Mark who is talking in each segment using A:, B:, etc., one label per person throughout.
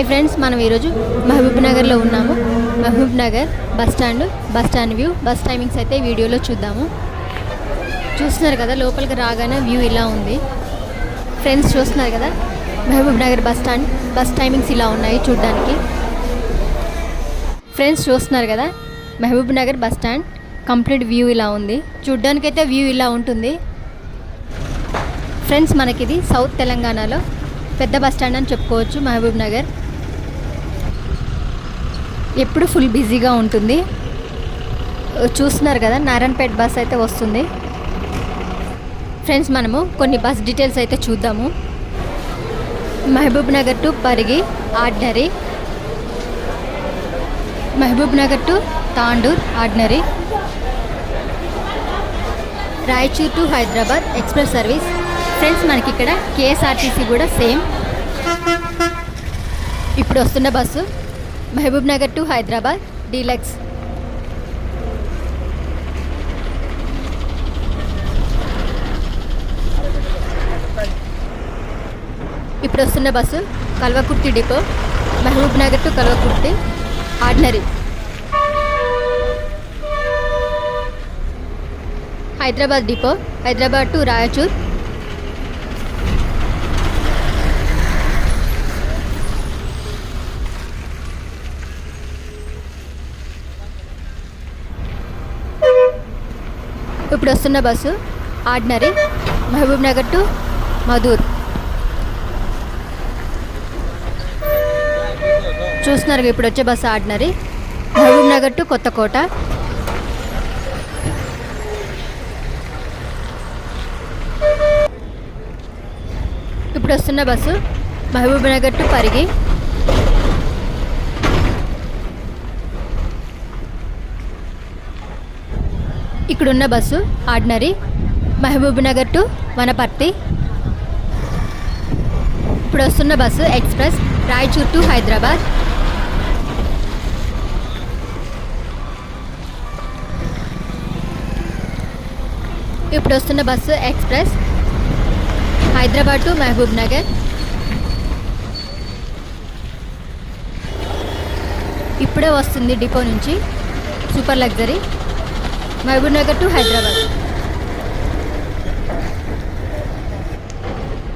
A: Hi friends మనం ఈరోజు మహబూబ్ నగర్లో ఉన్నాము. Mahabubnagar bus stand bus stand view. Bus timings అయితే వీడియోలో చూద్దాము. చూస్తున్నారు కదా లోపలికి రాగానే వ్యూ ఇలా ఉంది. ఫ్రెండ్స్ చూస్తున్నారు కదా Mahabubnagar bus stand bus timings ఇలా ఉన్నాయి చూడడానికి. ఫ్రెండ్స్ చూస్తున్నారు కదా Mahabubnagar bus stand complete view ఇలా ఉంది. చూడ్డానికైతే వ్యూ ఇలా ఉంటుంది. ఫ్రెండ్స్ మనకి ఇది సౌత్ తెలంగాణలో పెద్ద బస్ స్టాండ్ అని చెప్పుకోవచ్చు మహబూబ్ నగర్. ఎప్పుడు ఫుల్ బిజీగా ఉంటుంది. చూస్తున్నారు కదా నారాయణపేట బస్ అయితే వస్తుంది. ఫ్రెండ్స్ మనము కొన్ని బస్ డీటెయిల్స్ అయితే చూద్దాము. Mahabubnagar to Parigi ordinary. Mahabubnagar to Tandur ordinary. Raichur to Hyderabad express service. Friends మనకి ఇక్కడ కేఎస్ఆర్టీసీ కూడా సేమ్. ఇప్పుడు వస్తున్న bus. Mahabubnagar to Hyderabad deluxe. ఇప్పుడు వస్తున్న bus Kalwakurthy depot Mahabubnagar to Kalwakurthy ordinary. Hyderabad depot Hyderabad to Raichur ఇప్పుడు వస్తున్న bus ordinary Mahabubnagar to Madhur. చూస్తున్నారు ఇప్పుడు వచ్చే bus ordinary Mahabubnagar to Kothakota. ఇప్పుడు వస్తున్న bus Mahabubnagar to Parigi. ఇక్కడున్న bus ordinary Mahabubnagar to Wanaparthy. ఇప్పుడు వస్తున్న bus express Raichur to Hyderabad. ఇప్పుడు వస్తున్న bus express Hyderabad to Mahabubnagar. ఇప్పుడే వస్తుంది డిపో నుంచి super luxury. Mahabubnagar to Hyderabad.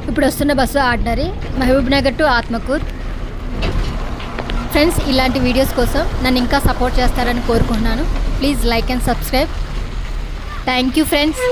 A: ఇప్పుడు వస్తున్న bus ordinary Mahabubnagar to Atmakur friends ఇలాంటి వీడియోస్ కోసం నన్ను ఇంకా సపోర్ట్ చేస్తారని కోరుకుంటున్నాను. Please like and subscribe. Thank you friends.